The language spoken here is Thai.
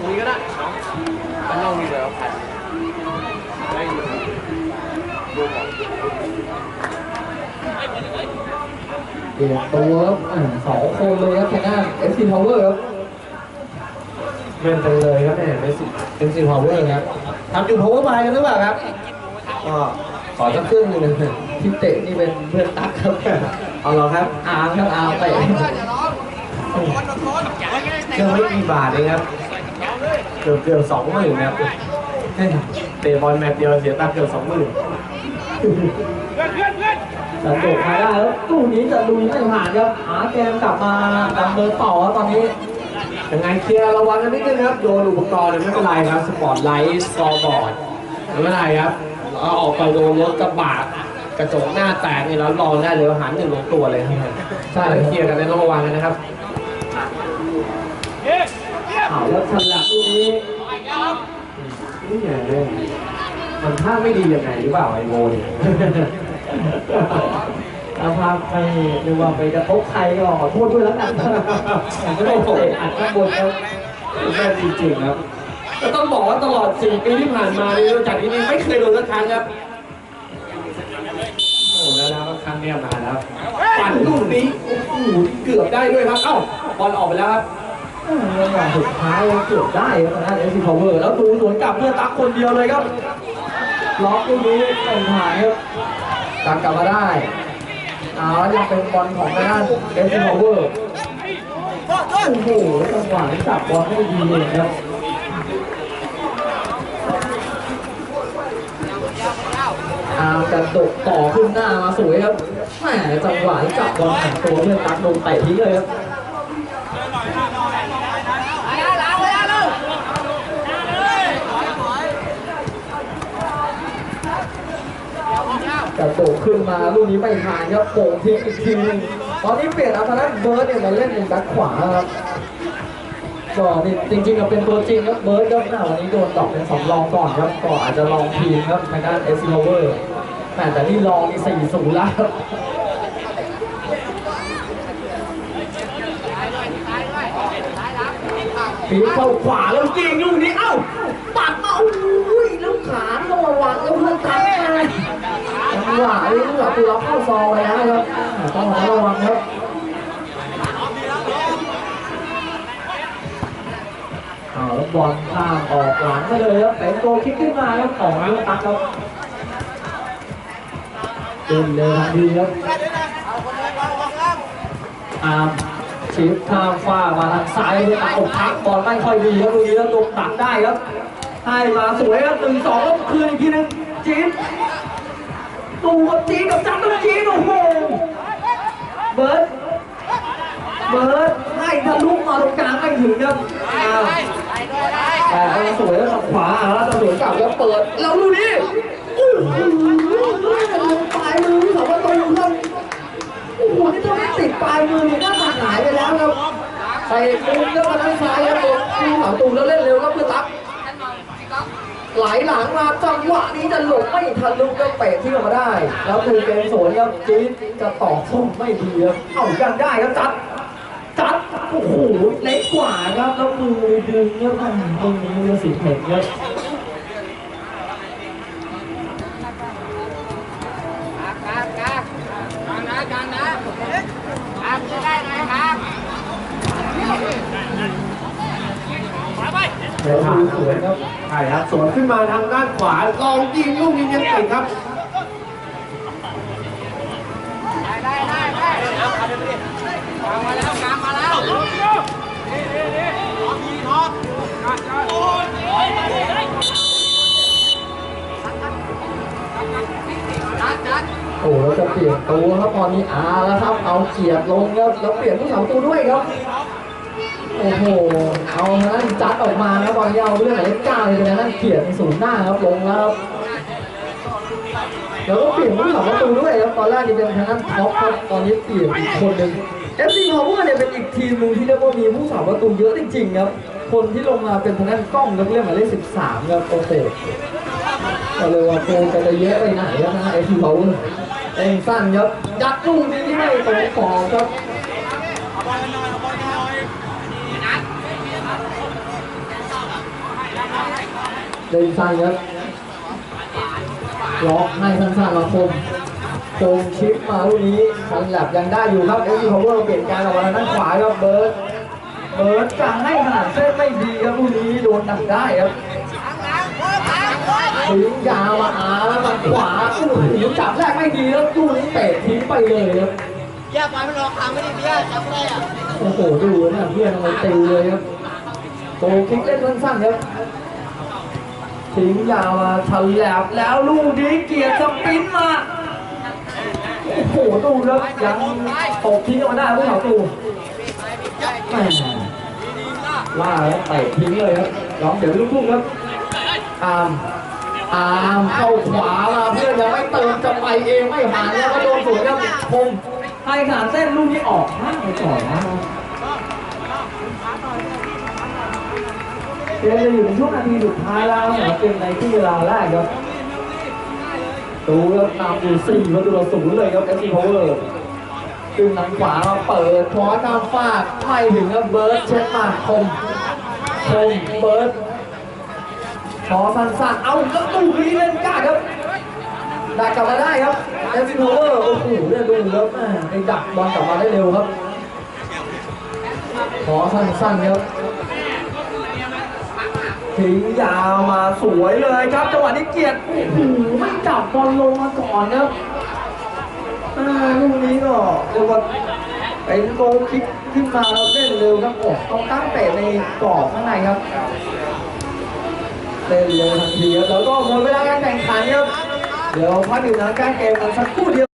ตรงนี้ก็ได้มันต้องมีเลยพันได้ดูหมดเปลี่ยนตัวครับอ่าสองคนเลยครับทางด้านเอฟซีพาวเวอร์ครับเล่นไปเลยครับเนี่ยไม่สิเอฟซีพาวเวอร์ครับทำจุดโพสต์ไปกันหรือเปล่าครับก็ขอสักครึ่งหนึงนะที่เตะนี่เป็นเพื่อนตักครับเอาเหรอครับอาร์มครับอาร์มเตะเครื่องไม่กี่บาทเองครับ เกือบเกือบสองหมื่นครับเตะบอลแมตช์เดียวเสียตังค์เกือบสองหมื่นสังเกตมาได้แล้วตู้นี้จะลุยไม่ผ่านครับหาแกมกลับมาดำเนินต่อครับตอนนี้ยังไงเคลียร์ระวังกันนิดนึงครับโดนอุปกรณ์เนี่ยไม่เป็นไรครับสปอร์ตไลท์สกอร์บอร์ดไม่เป็นไรครับเอาออกไปโดนรถกระบะกระจกหน้าแตกนี่แล้วรองได้เลยว่าหันหนึ่งลงตัวเลยครับใช่เคลียร์กันในต้องระวังกันนะครับ อ้าวแล้วฉลับลูกนี้นี่ไงมันท่าไม่ดียังไงหรือเปล่าไอโมเนี่ยถ้าพาไปหรือว่าไปกระทบใครก็ขอโทษด้วยแล้วกันอย่างไม่ได้เตะอัดข้างบนครับแม่จริงๆครับก็ต้องบอกว่าตลอด 4 ปีที่ผ่านมาเนี่ยเราจัดที่นี่ไม่เคยโดนสักครั้งครับโอ้แล้วนะครับครั้งเนี้ยมาแล้วปั่นลูกนี้โอ้โหเกือบได้ด้วยครับ เอ้าบอลออกไปแล้วครับ จังหวะสุดท้ายเกือบได้ครับทางด้านเอฟซีพาวเวอร์แล้วดูสวนกลับเพื่อตักคนเดียวเลยครับล็อกลูกนี้เต็มผ่านครับตักกลับมาได้เอาแล้วยังเป็นบอลของทางด้านเอฟซีพาวเวอร์โอ้โหจังหวะนี้จับบอลไม่ดีเลยครับอามกระดกต่อขึ้นหน้ามาสวยครับแหมจังหวะที่จับบอลข็งตัวเพื่อนตักโดนเตะทิ้งเลยครับ กระโดดขึ้นมาลูกนี้ไม่ผ่านครับโป่งทิ้งอีกทีหนึงตอนนี้เปลี่ยนอัพนัทเบิร์ดเนี่ยมาเล่นเป็นแบ็คขวาครับก็นี่จริงๆก็เป็นตัวจริงครับเบิร์ดครับหน้าวันนี้โดนตอกเป็นสำรองก่อนครับก็อาจจะลองทีมครับทางด้านเอสซีโอเวอร์แต่นี่ลองนี่สี่ศูนย์แล้วปีเข้าขวาแล้วยิงลูกนี้เอ้าปัดมาอุ้ยแล้วขาต้องระวังแล้วเพื่อนตัดมา จังหวะนี้ลูกประตูเราเข้าซองไปแล้วครับต้องระวังครับเอาแล้วบอลข้ามออกหลังไปเลยครับเป็โกคิกขึ้นมาครับของเพื่อนตัดครับเดินเลยทันทีครับอามชิปข้ามฟ้ามาทางซ้ายเลยเอาพักบอลไม่ค่อยดีครับลูกนี้แล้วลงตัดได้ครับให้มาสวยครับหนึ่งสองก็คืนอีกทีหนึงจี๊ด ดูกับจี๊ดกับจับกับจี๊ดโอ้โหเบิร์ดเบิร์ดให้ทะลุมาตรงกลางไม่ถึงครับแต่เอาสวยแล้วทางขวาแล้วตำรวจกลับแล้วเปิดแล้วลูนี้โอ้โหลงปลายมือที่สองประตูครับโอ้โหนี่ถ้าไม่ติดปลายมือนี่หน้าตาหายไปแล้วครับใส่มุมแล้วมาทางซ้ายครับผมดูหาตูแล้วเล่นเร็วครับเพื่อนตั๊ก ไหลหลังมาจังหวะนี้จะหลบไม่ทันลูกก็เตะที่ออกมาได้ แล้วคือเกมสวนครับจี๊ดจะต่อกส้มไม่ดีครับเอ้ายังได้ครับจัดจัดโอ้โหเล็กกว่าครับแล้วมือดึงเนี่ยมตรงนี้มือสีเห็นครับ เดี๋ยวดูสวนครับใช่ครับสวนขึ้นมาทางด้านขวาลองยิงลูกนี้ยังติดครับโอ้โหแล้วจะเปลี่ยนตัวครับตอนนี้อาแล้วครับเอาเกียรลงครับแล้วเปลี่ยนผู้สาวตัวด้วยครับ โอ้โห เอาทางนั้นจัดออกมาครับบอลยาวเรื่องหมายเลขเก้าเลยนะนั่นเกียนศูนย์หน้าครับลงแล้วครับแล้วก็เปลี่ยนผู้สาวประตูด้วยครับตอนแรกนี่เป็นทางนั้นท็อปครับตอนนี้เปลี่ยนอีกคนหนึ่ง FC Power เนี่ยเป็นอีกทีมหนึ่งที่เรียกว่ามีผู้สาวประตูเยอะจริงๆครับ คนที่ลงมาเป็นทางนั้นกล้องแล้วเล่นหมายเลขสิบสามครับโอ้โหก็เลยว่าโกจะจะเยอะไปไหนแล้วนะไอ้ที่เขาเองสั้นครับยัดลูกนี้ที่ไม่ตรงฟอร์มครับ เล่นสั้นครับล็อกให้สั้นๆมาคมคมชิปมาลูกนี้ทันแลบยังได้อยู่ครับเอฟซีพาวเวอร์เปลี่ยนการออกมาทางด้านขวาครับเบิร์ดเบิร์ดจะให้ขนาดเส้นไม่ดีครับลูกนี้โดนดักได้ครับถึงยาวมาอาแล้วมาขวาอู้หูจับแรกไม่ดีแล้วลูกนี้เตะทิ้งไปเลยครับอย่าปล่อยมันออกทางไม่ได้เบี้ยจับได้อะโอ้โหดูนี่ยเพื่อนทำไมติวเลยครับโตคิกเล่นสั้นๆครับ ทิ้งยาวมาฉลับแล้วลูกนี้เกียร์สปินมาโอ้โหดูครับยังตกทิ้งมาได้พวกเขาตูแหม่ล่าแล้วเตะทิ้งเลยครับลองเดี๋ยวลูกๆครับอามอามเข้าขวามาเพื่อนยังไม่เติมจะไปเองไม่ผ่านแล้วก็โดนสวนครับคมให้ขาเส้นลูกนี้ออกข้างไปก่อนนะ เกมจะอยู่ในช่วงนาทีสุดท้ายแล้วของเกมในที่เวลาแรกครับดูครับนำอยู่สี่ประตูต่อศูนย์เลยครับเอฟซีพาวเวอร์ขึ้นทางขวามาเปิดคอร์สข้ามฟากไม่ถึงครับเบิร์ดเช็ดมาคมคมเบิร์ดขอสั้นๆเอาแล้วตู้นี้เล่นกล้าครับได้กลับมาได้ครับเอฟซีพาวเวอร์โอ้โหเนี่ยดูครับแม่ไอ้ดักบอลกลับมาได้เร็วครับ ขอสั้นๆครับ ทิ้งยาวมาสวยเลยครับ จังหวะนี้เกียรติโอ้โหไม่จับบอลลงมาก่อนครับอ่าลูกนี้ก็เรียกว่าเป็นโกลคิกขึ้นมาแล้วเล่นเร็วครับโอ้ต้องตั้งเตะในกรอบข้างในครับเล่นเร็วทันทีครับแล้วก็หมดเวลาการแข่งขันครับเดี๋ยวพักดื่มน้ำแก้เกมกันสักครู่เดียว